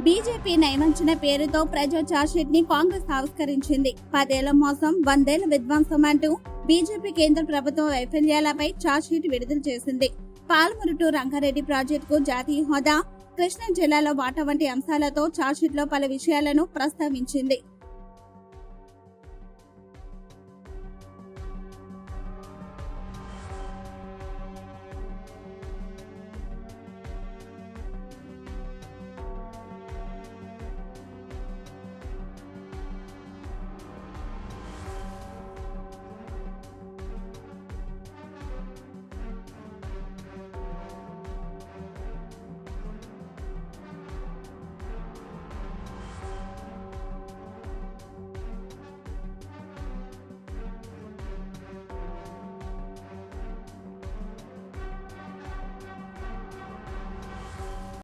BJP నయవంచన పేరుతో ప్రజా చార్జ్షీట్ని కాంగ్రెస్ ఆవిష్కరించింది. పదేళ్ళ మోసం వందేళ్ళ విధ్వంసం అంటూ బీజేపీ కేంద్ర ప్రభుత్వం వైఫల్యాలపై చార్జ్షీట్ విడుదల చేసింది. పాలమూరు టు రంగారెడ్డి ప్రాజెక్టుకు జాతీయ హోదా కృష్ణా జిల్లాలో వాటా వంటి అంశాలతో చార్జ్షీట్లో పలు విషయాలను ప్రస్తావించింది.